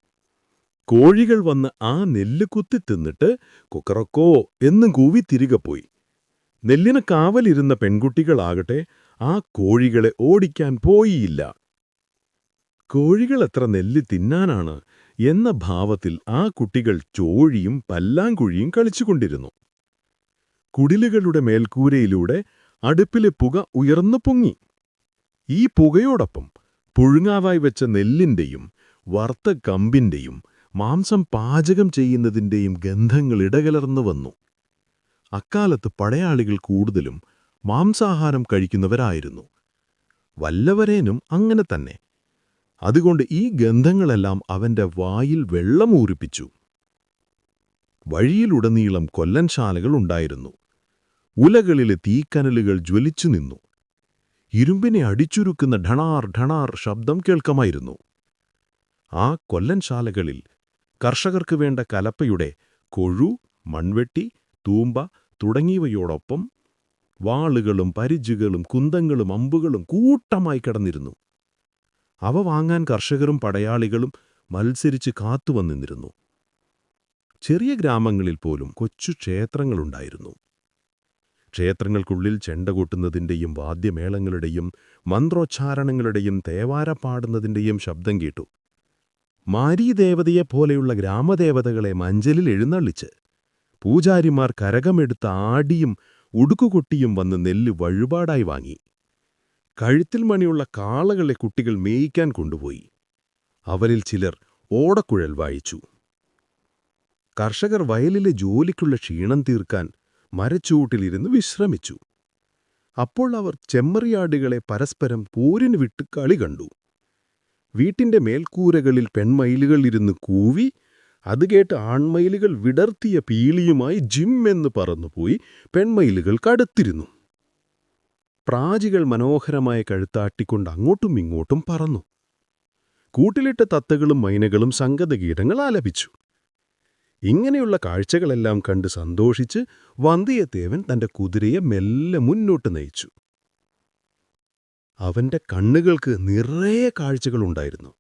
കോഴികൾ വന്ന് ആ നെല്ല് കുത്തി തിന്നിട്ട് കുക്കറക്കോ എന്നും കൂവി തിരികെ പോയി. നെല്ലിന് കാവലിരുന്ന പെൺകുട്ടികളാകട്ടെ ആ കോഴികളെ ഓടിക്കാൻ പോയിയില്ല. കോഴികളെത്ര നെല്ല് തിന്നാനാണ് എന്ന ഭാവത്തിൽ ആ കുട്ടികൾ ചോഴിയും പല്ലാങ്കുഴിയും കളിച്ചുകൊണ്ടിരുന്നു. കുടിലുകളുടെ മേൽക്കൂരയിലൂടെ അടുപ്പിലെ പുക ഉയർന്നു പൊങ്ങി. ഈ പുകയോടൊപ്പം പുഴുങ്ങാവായി വെച്ച നെല്ലിന്റെയും വറുത്ത കമ്പിന്റെയും മാംസം പാചകം ചെയ്യുന്നതിന്റെയും ഗന്ധങ്ങൾ ഇടകലർന്നു വന്നു. അക്കാലത്ത് പടയാളികൾ കൂടുതലും മാംസാഹാരം കഴിക്കുന്നവരായിരുന്നു. വല്ലവരേനും അങ്ങനെ തന്നെ. അതുകൊണ്ട് ഈ ഗന്ധങ്ങളെല്ലാം അവന്റെ വായിൽ വെള്ളമൂറിപ്പിച്ചു വഴിയിലുടനീളം കൊല്ലൻശാലകൾ ഉണ്ടായിരുന്നു. ഉലകളിലെ തീക്കനലുകൾ ജ്വലിച്ചു നിന്നു. ഇരുമ്പിനെ അടിച്ചുരുക്കുന്ന ഢണാർ ഢണാർ ശബ്ദം കേൾക്കമായിരുന്നു. ആ കൊല്ലൻശാലകളിൽ കർഷകർക്ക് വേണ്ട കലപ്പയുടെ കൊഴു മൺവെട്ടി തൂമ്പ തുടങ്ങിയവയോടൊപ്പം വാളുകളും പരിചുകളും കുന്തങ്ങളും അമ്പുകളും കൂട്ടമായി കിടന്നിരുന്നു. അവ വാങ്ങാൻ കർഷകരും പടയാളികളും മത്സരിച്ച് കാത്തുവന്നിരുന്നു. ചെറിയ ഗ്രാമങ്ങളിൽ പോലും കൊച്ചു ക്ഷേത്രങ്ങളുണ്ടായിരുന്നു. ക്ഷേത്രങ്ങൾക്കുള്ളിൽ ചെണ്ട കൊട്ടുന്നതിന്റെയും വാദ്യമേളങ്ങളുടെയും മന്ത്രോച്ചാരണങ്ങളുടെയും തേവാര പാടുന്നതിന്റെയും ശബ്ദം കേട്ടു. മാരീദേവതയെപ്പോലെയുള്ള ഗ്രാമദേവതകളെ മഞ്ചലിൽ എഴുന്നള്ളിച്ച് പൂജാരിമാർ കരകമെടുത്ത ആടിയും ഉടുക്കുകൊട്ടിയും വന്ന് നെല്ല് വഴിപാടായി വാങ്ങി. കഴുത്തിൽ മണിയുള്ള കാളകളെ കുട്ടികൾ മേയിക്കാൻ കൊണ്ടുപോയി. അവരിൽ ചിലർ ഓടക്കുഴൽ വായിച്ചു. കർഷകർ വയലിലെ ജോലിക്കുള്ള ക്ഷീണം തീർക്കാൻ മരച്ചൂട്ടിലിരുന്ന് വിശ്രമിച്ചു. അപ്പോൾ അവർ ചെമ്മറിയാടുകളെ പരസ്പരം പോരിന് വിട്ട് കളി കണ്ടു. വീട്ടിന്റെ മേൽക്കൂരകളിൽ പെൺമയിലുകളിരുന്ന് കൂവി അത് കേട്ട് ആൺമയിലുകൾ വിടർത്തിയ പീലിയുമായി ജിം എന്ന് പറന്നുപോയി പെൺമയിലുകൾ കടുത്തിരുന്നു. പ്രാജികൾ മനോഹരമായ കഴുത്താട്ടിക്കൊണ്ട് അങ്ങോട്ടും ഇങ്ങോട്ടും പറന്നു. കൂട്ടിലിട്ട തത്തകളും മൈനകളും സംഗതഗീതങ്ങൾ ആലപിച്ചു. ഇങ്ങനെയുള്ള കാഴ്ചകളെല്ലാം കണ്ട് സന്തോഷിച്ച് വന്ദിയത്തേവൻ തന്റെ കുതിരയെ മെല്ലെ മുന്നോട്ട് നയിച്ചു. അവന്റെ കണ്ണുകൾക്ക് നിറയെ കാഴ്ചകളുണ്ടായിരുന്നു.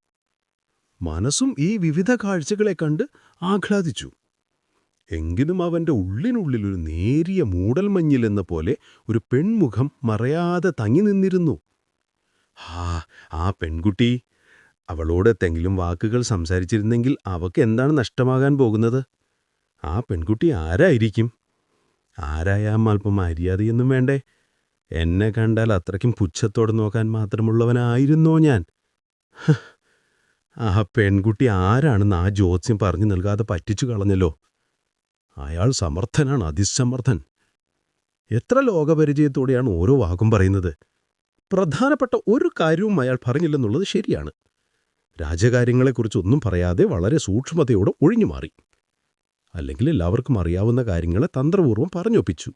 മനസ്സും ഈ വിവിധ കാഴ്ചകളെ കണ്ട് ആഹ്ലാദിച്ചു. എങ്കിലും അവന്റെ ഉള്ളിനുള്ളിൽ ഒരു നേരിയ മൂടൽമഞ്ഞിലെന്ന പോലെ ഒരു പെൺമുഖം മറയാതെ തങ്ങി നിന്നിരുന്നു. ഹാ ആ പെൺകുട്ടി. അവളോട് എന്തെങ്കിലും വാക്കുകൾ സംസാരിച്ചിരുന്നെങ്കിൽ അവക്ക് എന്താണ് നഷ്ടമാകാൻ പോകുന്നത്? ആ പെൺകുട്ടി ആരായിരിക്കും? ആരായാം അല്പം മര്യാദയൊന്നും വേണ്ടേ? എന്നെ കണ്ടാൽ അത്രയ്ക്കും പുച്ഛത്തോടെ നോക്കാൻ മാത്രമുള്ളവനായിരുന്നോ ഞാൻ? ആ പെൺകുട്ടി ആരാണെന്ന് ആ ജ്യോത്സ്യം പറഞ്ഞു നൽകാതെ പറ്റിച്ചു കളഞ്ഞല്ലോ. അയാൾ സമർത്ഥനാണ് അതിസമർത്ഥൻ. എത്ര ലോകപരിചയത്തോടെയാണ് ഓരോ വാക്കും പറയുന്നത്. പ്രധാനപ്പെട്ട ഒരു കാര്യവും അയാൾ പറഞ്ഞില്ലെന്നുള്ളത് ശരിയാണ്. രാജകാര്യങ്ങളെക്കുറിച്ച് ഒന്നും പറയാതെ വളരെ സൂക്ഷ്മതയോടെ ഒഴിഞ്ഞുമാറി. അല്ലെങ്കിൽ എല്ലാവർക്കും അറിയാവുന്ന കാര്യങ്ങളെ തന്ത്രപൂർവം പറഞ്ഞൊപ്പിച്ചു.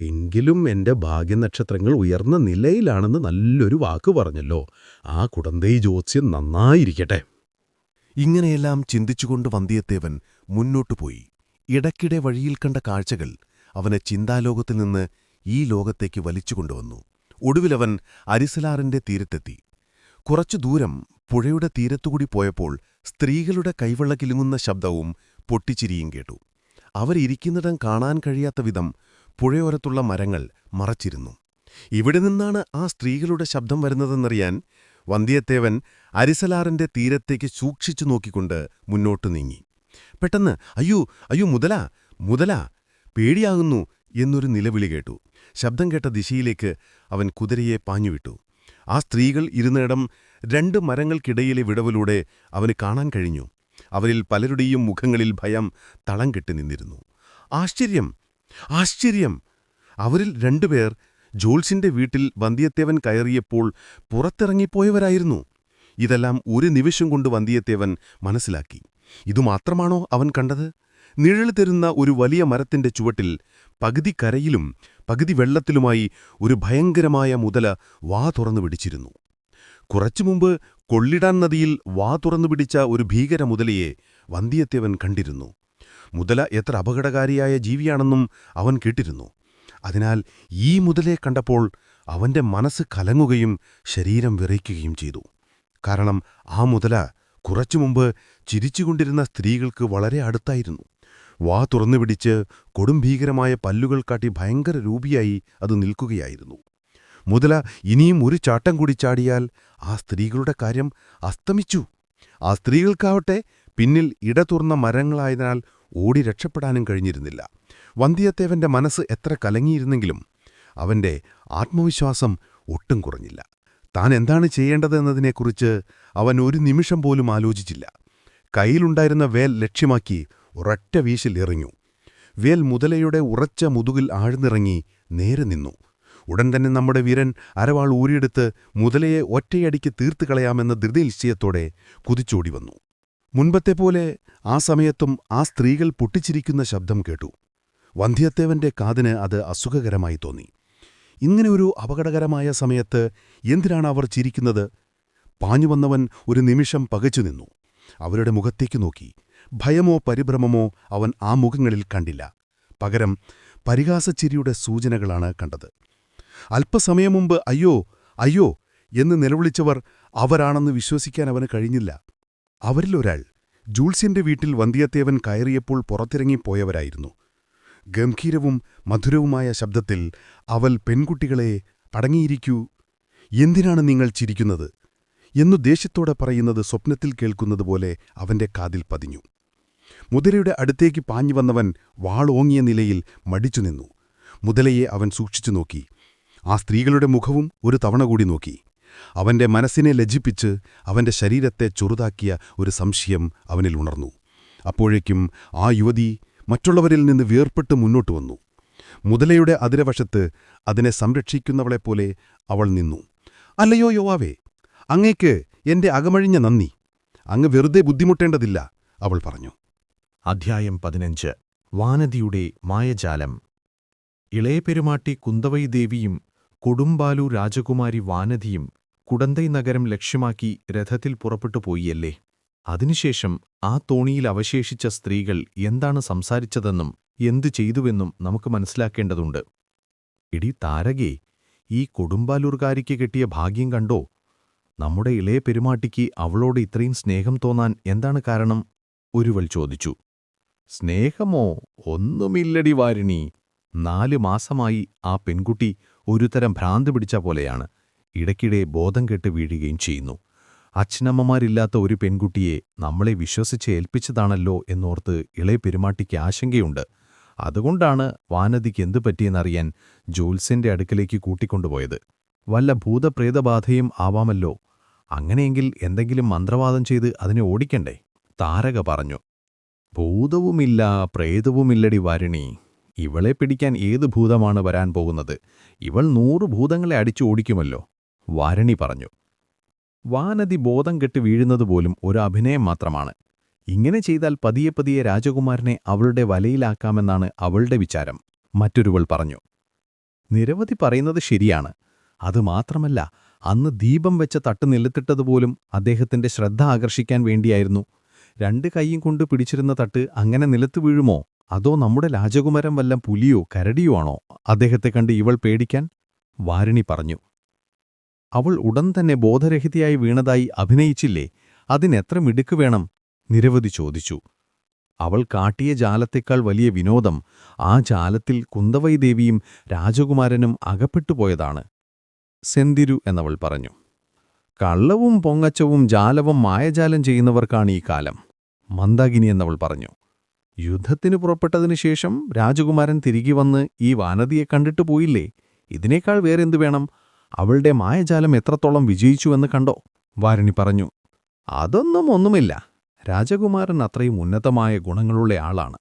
എങ്കിലും എന്റെ ഭാഗ്യനക്ഷത്രങ്ങൾ ഉയർന്ന നിലയിലാണെന്ന് നല്ലൊരു വാക്ക് പറഞ്ഞല്ലോ. ആ കുടന്തൈ ജ്യോത്സ്യം നന്നായിരിക്കട്ടെ. ഇങ്ങനെയെല്ലാം ചിന്തിച്ചുകൊണ്ട് വന്തിയെത്തേവൻ മുന്നോട്ടു പോയി. ഇടയ്ക്കിടെ വഴിയിൽ കണ്ട കാഴ്ചകൾ അവനെ ചിന്താലോകത്തിൽ നിന്ന് ഈ ലോകത്തേക്ക് വലിച്ചുകൊണ്ടുവന്നു. ഒടുവിലവൻ അരിസലാറിന്റെ തീരത്തെത്തി. കുറച്ചു ദൂരം പുഴയുടെ തീരത്തുകൂടി പോയപ്പോൾ സ്ത്രീകളുടെ കൈവെള്ള കിലുങ്ങുന്ന ശബ്ദവും പൊട്ടിച്ചിരിയും കേട്ടു. അവരിയ്ക്കുന്നിടം കാണാൻ കഴിയാത്ത വിധം പുഴയോരത്തുള്ള മരങ്ങൾ മറച്ചിരുന്നു. ഇവിടെ നിന്നാണ് ആ സ്ത്രീകളുടെ ശബ്ദം വരുന്നതെന്നറിയാൻ വന്ധ്യത്തേവൻ അരിസലാറിന്റെ തീരത്തേക്ക് സൂക്ഷിച്ചു നോക്കിക്കൊണ്ട് മുന്നോട്ടു നീങ്ങി. പെട്ടെന്ന് അയ്യോ അയ്യോ മുതല മുതല പേടിയാകുന്നു എന്നൊരു നിലവിളി കേട്ടു. ശബ്ദം കേട്ട ദിശയിലേക്ക് അവൻ കുതിരയെ പാഞ്ഞുവിട്ടു. ആ സ്ത്രീകൾ ഇരുന്നിടം രണ്ട് മരങ്ങൾക്കിടയിലെ വിടവിലൂടെ അവന് കാണാൻ കഴിഞ്ഞു. അവരിൽ പലരുടെയും മുഖങ്ങളിൽ ഭയം തളം കെട്ടി നിന്നിരുന്നു. ആശ്ചര്യം! ആശ്ചര്യം. അവരിൽ രണ്ടുപേർ ജോൾസിന്റെ വീട്ടിൽ വന്ധ്യത്തേവൻ കയറിയപ്പോൾ പുറത്തിറങ്ങിപ്പോയവരായിരുന്നു. ഇതെല്ലാം ഒരു നിമിഷം കൊണ്ട് വന്ധ്യത്തേവൻ മനസ്സിലാക്കി. ഇതുമാത്രമാണോ അവൻ കണ്ടത്? നിഴൽ തരുന്ന ഒരു വലിയ മരത്തിന്റെ ചുവട്ടിൽ പകുതി കരയിലും പകുതി വെള്ളത്തിലുമായി ഒരു ഭയങ്കരമായ മുതല വാ തുറന്നു പിടിച്ചിരുന്നു. കുറച്ചു മുമ്പ് കൊള്ളിടാൻ നദിയിൽ വാ തുറന്നു പിടിച്ച ഒരു ഭീകര മുതലയെ വന്ദിയത്തേവൻ കണ്ടിരുന്നു. മുതല എത്ര അപകടകാരിയായ ജീവിയാണെന്നും അവൻ കേട്ടിരുന്നു. അതിനാൽ ഈ മുതലയെ കണ്ടപ്പോൾ അവന്റെ മനസ്സ് കലങ്ങുകയും ശരീരം വിറയ്ക്കുകയും ചെയ്തു. കാരണം ആ മുതല കുറച്ചു മുമ്പ് ചിരിച്ചുകൊണ്ടിരുന്ന സ്ത്രീകൾക്ക് വളരെ അടുത്തായിരുന്നു. വാ തുറന്നു പിടിച്ച് കൊടുംഭീകരമായ പല്ലുകൾ കാട്ടി ഭയങ്കര രൂപിയായി അത് നിൽക്കുകയായിരുന്നു. മുതല ഇനിയും ഒരു ചാട്ടം കൂടി ചാടിയാൽ ആ സ്ത്രീകളുടെ കാര്യം അസ്തമിച്ചു. ആ സ്ത്രീകൾക്കാവട്ടെ പിന്നിൽ ഇടതുറന്ന മരങ്ങളായതിനാൽ ഓടി രക്ഷപ്പെടാനും കഴിഞ്ഞിരുന്നില്ല. വന്ദിയത്തേവന്റെ മനസ്സ് എത്ര കലങ്ങിയിരുന്നെങ്കിലും അവന്റെ ആത്മവിശ്വാസം ഒട്ടും കുറഞ്ഞില്ല. താൻ എന്താണ് ചെയ്യേണ്ടതെന്നതിനെക്കുറിച്ച് അവൻ ഒരു നിമിഷം പോലും ആലോചിച്ചില്ല. കയ്യിലുണ്ടായിരുന്ന വേൽ ലക്ഷ്യമാക്കി ഒരൊറ്റ വീശിൽ എറിഞ്ഞു. വേൽ മുതലയുടെ ഉറച്ച മുതുകിൽ ആഴ്ന്നിറങ്ങി നേരെ നിന്നു. ഉടൻ തന്നെ നമ്മുടെ വീരൻ അരവാൾ ഊരിയെടുത്ത് മുതലയെ ഒറ്റയടിക്ക് തീർത്തുകളയാമെന്ന ധൃതിനിശ്ചയത്തോടെ കുതിച്ചോടി വന്നു. മുൻപത്തെപ്പോലെ ആ സമയത്തും ആ സ്ത്രീകൾ പൊട്ടിച്ചിരിക്കുന്ന ശബ്ദം കേട്ടു. വന്ധ്യത്തേവന്റെ കാതിന് അത് അസുഖകരമായി തോന്നി. ഇങ്ങനെയൊരു അപകടകരമായ സമയത്ത് എന്തിനാണ് അവർ ചിരിക്കുന്നത്? പാഞ്ഞുവന്നവൻ ഒരു നിമിഷം പകച്ചു നിന്നു. അവരുടെ മുഖത്തേക്ക് നോക്കി. ഭയമോ പരിഭ്രമമോ അവൻ ആ മുഖങ്ങളിൽ കണ്ടില്ല. പകരം പരിഹാസച്ചിരിയുടെ സൂചനകളാണ് കണ്ടത്. അല്പസമയം മുമ്പ് അയ്യോ അയ്യോ എന്ന് നിലവിളിച്ചവർ അവരാണെന്ന് വിശ്വസിക്കാൻ അവന് കഴിഞ്ഞില്ല. അവരിലൊരാൾ ജൂൾസിന്റെ വീട്ടിൽ വന്ദിയത്തേവൻ കയറിയപ്പോൾ പുറത്തിറങ്ങിപ്പോയവരായിരുന്നു ഗംഭീരവും മധുരവുമായ ശബ്ദത്തിൽ അവൽ പെൺകുട്ടികളെ പടങ്ങിയിരിക്കൂ എന്തിനാണ് നിങ്ങൾ ചിരിക്കുന്നത് എന്നു ദേഷ്യത്തോടെ പറയുന്നത് സ്വപ്നത്തിൽ കേൾക്കുന്നതുപോലെ അവന്റെ കാതിൽ പതിഞ്ഞു. മുതലയുടെ അടുത്തേക്ക് പാഞ്ഞു വന്നവൻ വാളോങ്ങിയ നിലയിൽ മടിച്ചു നിന്നു. മുതലയെ അവൻ സൂക്ഷിച്ചു നോക്കി. ആ സ്ത്രീകളുടെ മുഖവും ഒരു തവണ കൂടി നോക്കി. അവന്റെ മനസ്സിനെ ലജ്ജിപ്പിച്ച് അവന്റെ ശരീരത്തെ ചെറുതാക്കിയ ഒരു സംശയം അവനിൽ ഉണർന്നു. അപ്പോഴേക്കും ആ യുവതി മറ്റുള്ളവരിൽ നിന്ന് വേർപെട്ട് മുന്നോട്ട് വന്നു. മുതലയുടെ അതിരവശത്ത് അതിനെ സംരക്ഷിക്കുന്നവളെപ്പോലെ അവൾ നിന്നു. അല്ലയോ യോവാവേ അങ്ങേക്ക് എന്റെ അകമഴിഞ്ഞ നന്ദി. അങ്ങ് വെറുതെ ബുദ്ധിമുട്ടേണ്ടതില്ല അവൾ പറഞ്ഞു. അധ്യായം പതിനഞ്ച്. വാനതിയുടെ മായജാലം. ഇളയപെരുമാട്ടി കുന്തവൈ ദേവിയും കൊടുമ്പാലു രാജകുമാരി വാനതിയും കുടന്തൈ നഗരം ലക്ഷ്യമാക്കി രഥത്തിൽ പുറപ്പെട്ടു പോയിയല്ലേ? അതിനുശേഷം ആ തോണിയിൽ അവശേഷിച്ച സ്ത്രീകൾ എന്താണ് സംസാരിച്ചതെന്നും എന്തു ചെയ്തുവെന്നും നമുക്ക് മനസ്സിലാക്കേണ്ടതുണ്ട്. ഇടി താരകേ ഈ കൊടുമ്പാലൂർകാരിക്ക് കിട്ടിയ ഭാഗ്യം കണ്ടോ? നമ്മുടെ ഇളയ പെരുമാട്ടിക്ക് അവളോട് ഇത്രയും സ്നേഹം തോന്നാൻ എന്താണ് കാരണം? ഒരുവൾ ചോദിച്ചു. സ്നേഹമോ? ഒന്നുമില്ലടി വാരിണി. നാലു മാസമായി ആ പെൺകുട്ടി ഒരുതരം ഭ്രാന്ത് പിടിച്ച പോലെയാണ്. ഇടയ്ക്കിടെ ബോധം കെട്ട് വീഴുകയും ചെയ്യുന്നു. അച്ഛനമ്മമാരില്ലാത്ത ഒരു പെൺകുട്ടിയെ നമ്മളെ വിശ്വസിച്ച് ഏൽപ്പിച്ചതാണല്ലോ എന്നോർത്ത് ഇളയ പെരുമാട്ടിക്ക് ആശങ്കയുണ്ട്. അതുകൊണ്ടാണ് വാനതിക്ക് എന്തു പറ്റിയെന്നറിയാൻ ജോത്സ്യന്റെ അടുക്കലേക്ക് കൂട്ടിക്കൊണ്ടുപോയത്. വല്ല ഭൂതപ്രേതബാധയും ആവാമല്ലോ. അങ്ങനെയെങ്കിൽ എന്തെങ്കിലും മന്ത്രവാദം ചെയ്ത് അതിനെ ഓടിക്കണ്ടേ? താരക പറഞ്ഞു. ഭൂതവുമില്ല പ്രേതവുമില്ലടി വാരിണി. ഇവളെ പിടിക്കാൻ ഏത് ഭൂതമാണ് വരാൻ പോകുന്നത്? ഇവൾ നൂറു ഭൂതങ്ങളെ അടിച്ചു ഓടിക്കുമല്ലോ. വാരണി പറഞ്ഞു വാനതി ബോധം കെട്ട് വീഴുന്നതുപോലും ഒരു അഭിനയം മാത്രമാണ്. ഇങ്ങനെ ചെയ്താൽ പതിയെ പതിയെ രാജകുമാരനെ അവളുടെ വലയിലാക്കാമെന്നാണ് അവളുടെ വിചാരം മറ്റൊരുവൾ പറഞ്ഞു. നിരവധി പറയുന്നത് ശരിയാണ്. അതുമാത്രമല്ല അന്ന് ദീപം വെച്ച തട്ട് നിലത്തിട്ടതുപോലും അദ്ദേഹത്തിന്റെ ശ്രദ്ധ ആകർഷിക്കാൻ വേണ്ടിയായിരുന്നു. രണ്ട് കൈയും കൊണ്ട് പിടിച്ചിരുന്ന തട്ട് അങ്ങനെ നിലത്ത് വീഴുമോ? അതോ നമ്മുടെ രാജകുമാരൻ വല്ല പുലിയോ കരടിയോ ആണോ അദ്ദേഹത്തെ കണ്ട് ഇവൾ പേടിക്കാൻ? വാരിണി പറഞ്ഞു. അവൾ ഉടൻ തന്നെ ബോധരഹിതയായി വീണതായി അഭിനയിച്ചില്ലേ? അതിനെത്ര മിടുക്ക് വേണം? നിരവധി ചോദിച്ചു. അവൾ കാട്ടിയ ജാലത്തേക്കാൾ വലിയ വിനോദം ആ ജാലത്തിൽ കുന്തവൈദേവിയും രാജകുമാരനും അകപ്പെട്ടുപോയതാണ്. സെന്തിരു എന്നവൾ പറഞ്ഞു. കള്ളവും പൊങ്ങച്ചവും ജാലവും മായജാലം ചെയ്യുന്നവർക്കാണ് ഈ കാലം. മന്ദാകിനി എന്നവൾ പറഞ്ഞു. യുദ്ധത്തിന് പുറപ്പെട്ടതിനു ശേഷം രാജകുമാരൻ തിരികെ വന്ന് ഈ വാനതിയെ കണ്ടിട്ട് പോയില്ലേ? ഇതിനേക്കാൾ വേറെന്തു വേണം? അവളുടെ മായജാലം എത്രത്തോളം വിജയിച്ചുവെന്ന് കണ്ടോ? വാരിണി പറഞ്ഞു അതൊന്നും ഒന്നുമില്ല. രാജകുമാരൻ അത്രയും ഉന്നതമായ ഗുണങ്ങളുള്ള ആളാണ്.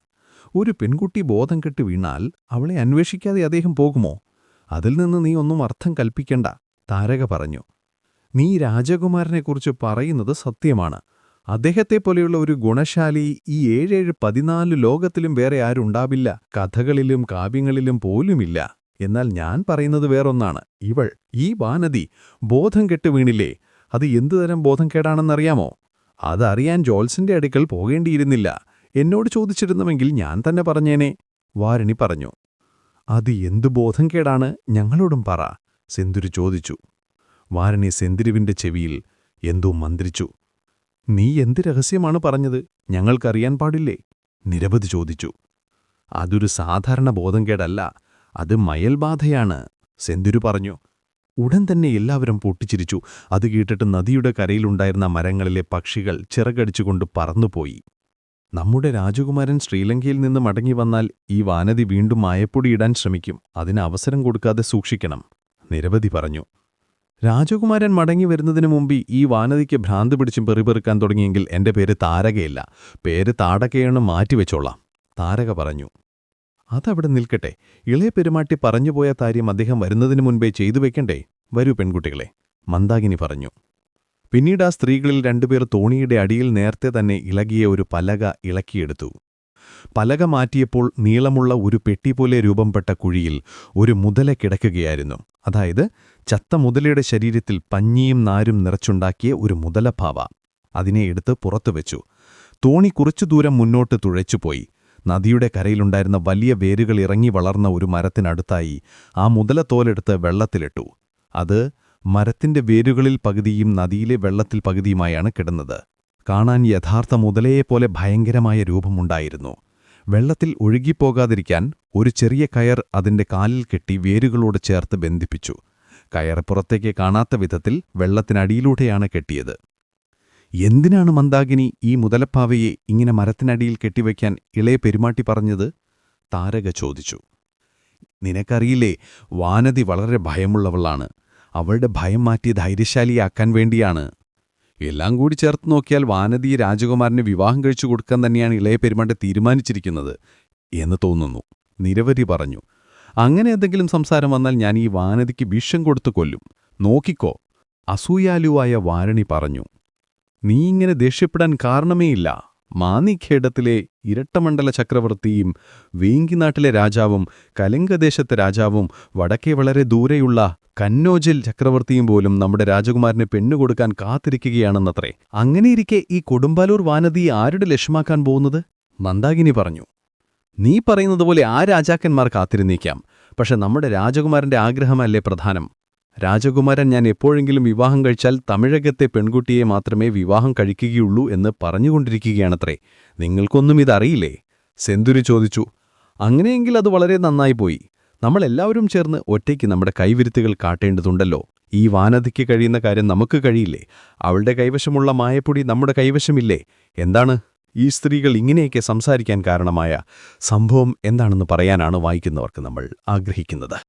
ഒരു പെൺകുട്ടി ബോധം കെട്ട് വീണാൽ അവളെ അന്വേഷിക്കാതെ അദ്ദേഹം പോകുമോ? അതിൽ നിന്ന് നീ ഒന്നും അർത്ഥം കൽപ്പിക്കണ്ട താരക പറഞ്ഞു. നീ രാജകുമാരനെക്കുറിച്ച് പറയുന്നത് സത്യമാണ്. അദ്ദേഹത്തെ പോലെയുള്ള ഒരു ഗുണശാലി ഈ ഏഴേഴ് പതിനാല് ലോകത്തിലും വേറെ ആരുണ്ടാവില്ല. കഥകളിലും കാവ്യങ്ങളിലും പോലുമില്ല. എന്നാൽ ഞാൻ പറയുന്നത് വേറൊന്നാണ്. ഇവൾ ഈ വാനതി ബോധം കെട്ട് വീണില്ലേ? അത് എന്തുതരം ബോധം കേടാണെന്നറിയാമോ? അതറിയാൻ ജോൾസിന്റെ അടുക്കൽ പോകേണ്ടിയിരുന്നില്ല. എന്നോട് ചോദിച്ചിരുന്നുവെങ്കിൽ ഞാൻ തന്നെ പറഞ്ഞേനെ. വാരണി പറഞ്ഞു അത് എന്തു ബോധം കേടാണ്? ഞങ്ങളോടും പറ സെന്തുരു ചോദിച്ചു. വാരണി സെന്തിരുവിന്റെ ചെവിയിൽ എന്തോ മന്ത്രിച്ചു നീ എന്ത് രഹസ്യമാണ് പറഞ്ഞത്? ഞങ്ങൾക്കറിയാൻ പാടില്ലേ? നിരവധി ചോദിച്ചു അതൊരു സാധാരണ ബോധംകേടല്ല അത് മയൽബാധയാണ് സെന്തുരു പറഞ്ഞു. ഉടൻ തന്നെ എല്ലാവരും പൊട്ടിച്ചിരിച്ചു. അത് കേട്ടിട്ട് നദിയുടെ കരയിലുണ്ടായിരുന്ന മരങ്ങളിലെ പക്ഷികൾ ചിറകടിച്ചുകൊണ്ട് പറന്നുപോയി. നമ്മുടെ രാജകുമാരൻ ശ്രീലങ്കയിൽ നിന്ന് മടങ്ങി വന്നാൽ ഈ വാനതി വീണ്ടും മായപ്പൊടിയിടാൻ ശ്രമിക്കും. അതിന് അവസരം കൊടുക്കാതെ സൂക്ഷിക്കണം നിരവധി പറഞ്ഞു. രാജകുമാരൻ മടങ്ങി വരുന്നതിനു മുമ്പ് ഈ വാനതിക്ക് ഭ്രാന്ത് പിടിച്ചും പെറിപെറുക്കാൻ തുടങ്ങിയെങ്കിൽ എന്റെ പേര് താരകയല്ല. പേര് താടകയാണ് മാറ്റിവെച്ചോളാം താരക പറഞ്ഞു. അതവിടെ നിൽക്കട്ടെ. ഇളയ പെരുമാട്ടി പറഞ്ഞുപോയ കാര്യം അദ്ദേഹം വരുന്നതിന് മുൻപേ ചെയ്തു വെക്കണ്ടേ? വരൂ പെൺകുട്ടികളെ. മന്ദാകിനി പറഞ്ഞു. പിന്നീട് ആ സ്ത്രീകളിൽ രണ്ടുപേർ തോണിയുടെ അടിയിൽ നേരത്തെ തന്നെ ഇളകിയ ഒരു പലക ഇളക്കിയെടുത്തു. പലക മാറ്റിയപ്പോൾ നീളമുള്ള ഒരു പെട്ടി പോലെ രൂപംപ്പെട്ട കുഴിയിൽ ഒരു മുതല കിടക്കുകയായിരുന്നു. അതായത് ചത്ത മുതലയുടെ ശരീരത്തിൽ പഞ്ഞിയും നാരും നിറച്ചുണ്ടാക്കിയ ഒരു മുതലഭാവ. അതിനെ എടുത്ത് പുറത്തുവെച്ചു തോണി കുറച്ചു ദൂരം മുന്നോട്ട് തുഴച്ചുപോയി. നദിയുടെ കരയിലുണ്ടായിരുന്ന വലിയ വേരുകൾ ഇറങ്ങി വളർന്ന ഒരു മരത്തിനടുത്തായി ആ മുതല മുതലത്തോലെടുത്ത് വെള്ളത്തിലിട്ടു. അത് മരത്തിന്റെ വേരുകളിൽ പകുതിയും നദിയിലെ വെള്ളത്തിൽ പകുതിയുമായാണ് കിടന്നത്. കാണാൻ യഥാർത്ഥ മുതലയെപ്പോലെ ഭയങ്കരമായ രൂപമുണ്ടായിരുന്നു. വെള്ളത്തിൽ ഒഴുകിപ്പോകാതിരിക്കാൻ ഒരു ചെറിയ കയർ അതിന്റെ കാലിൽ കെട്ടി വേരുകളോട് ചേർത്ത് ബന്ധിപ്പിച്ചു. കയർ പുറത്തേക്ക് കാണാത്ത വിധത്തിൽ വെള്ളത്തിനടിയിലൂടെയാണ് കെട്ടിയത്. എന്തിനാണ് മന്ദാകിനി ഈ മുതലപ്പാവയെ ഇങ്ങനെ മരത്തിനടിയിൽ കെട്ടിവയ്ക്കാൻ ഇളയ പെരുമാട്ടി പറഞ്ഞത്? താരക ചോദിച്ചു. നിനക്കറിയില്ലേ വാനതി വളരെ ഭയമുള്ളവളാണ്. അവളുടെ ഭയം മാറ്റി ധൈര്യശാലിയാക്കാൻ വേണ്ടിയാണ്. എല്ലാം കൂടി ചേർത്ത് നോക്കിയാൽ വാനതി രാജകുമാരന് വിവാഹം കഴിച്ചു കൊടുക്കാൻ തന്നെയാണ് ഇളയ പെരുമാട്ടി തീരുമാനിച്ചിരിക്കുന്നത് എന്ന് തോന്നുന്നു. നിരവധി പറഞ്ഞു. അങ്ങനെ എന്തെങ്കിലും സംസാരം വന്നാൽ ഞാൻ ഈ വാനതിക്ക് വിഷം കൊടുത്തു കൊല്ലും. നോക്കിക്കോ. അസൂയാലുവായ വാരണി പറഞ്ഞു. നീ ഇങ്ങനെ ദേഷ്യപ്പെടാൻ കാരണമേയില്ല. മാനിഖേഡത്തിലെ ഇരട്ടമണ്ഡല ചക്രവർത്തിയും വേങ്കിനാട്ടിലെ രാജാവും കലിംഗദേശത്തെ രാജാവും വടക്കേ വളരെ ദൂരെയുള്ള കന്നോജിൽ ചക്രവർത്തിയും പോലും നമ്മുടെ രാജകുമാരന് പെണ്ണുകൊടുക്കാൻ കാത്തിരിക്കുകയാണെന്നത്രേ. അങ്ങനെയിരിക്കെ ഈ കൊടുമ്പാലൂർ വാനതി ആരുടെ ലക്ഷ്യമാക്കാൻ പോകുന്നത്? മന്ദാകിനി പറഞ്ഞു. നീ പറയുന്നതുപോലെ ആ രാജാക്കന്മാർ കാത്തിരുന്നേക്കാം. പക്ഷെ നമ്മുടെ രാജകുമാരന്റെ ആഗ്രഹമല്ലേ പ്രധാനം? രാജകുമാരൻ ഞാൻ എപ്പോഴെങ്കിലും വിവാഹം കഴിച്ചാൽ തമിഴകത്തെ പെൺകുട്ടിയെ മാത്രമേ വിവാഹം കഴിക്കുകയുള്ളൂ എന്ന് പറഞ്ഞുകൊണ്ടിരിക്കുകയാണത്രേ. നിങ്ങൾക്കൊന്നും ഇതറിയില്ലേ? സെന്തുരി ചോദിച്ചു. അങ്ങനെയെങ്കിൽ അത് വളരെ നന്നായി പോയി. നമ്മളെല്ലാവരും ചേർന്ന് ഒറ്റയ്ക്ക് നമ്മുടെ കൈവിരുത്തുകൾ കാട്ടേണ്ടതുണ്ടല്ലോ. ഈ വാനതിക്ക് കഴിയുന്ന കാര്യം നമുക്ക് കഴിയില്ലേ? അവളുടെ കൈവശമുള്ള മായപ്പൊടി നമ്മുടെ കൈവശമില്ലേ? എന്താണ്? ഈ സ്ത്രീകൾ ഇങ്ങനെയൊക്കെ സംസാരിക്കാൻ കാരണമായ സംഭവം എന്താണെന്ന് പറയാനാണ് വായിക്കുന്നവർക്ക് നമ്മൾ ആഗ്രഹിക്കുന്നത്.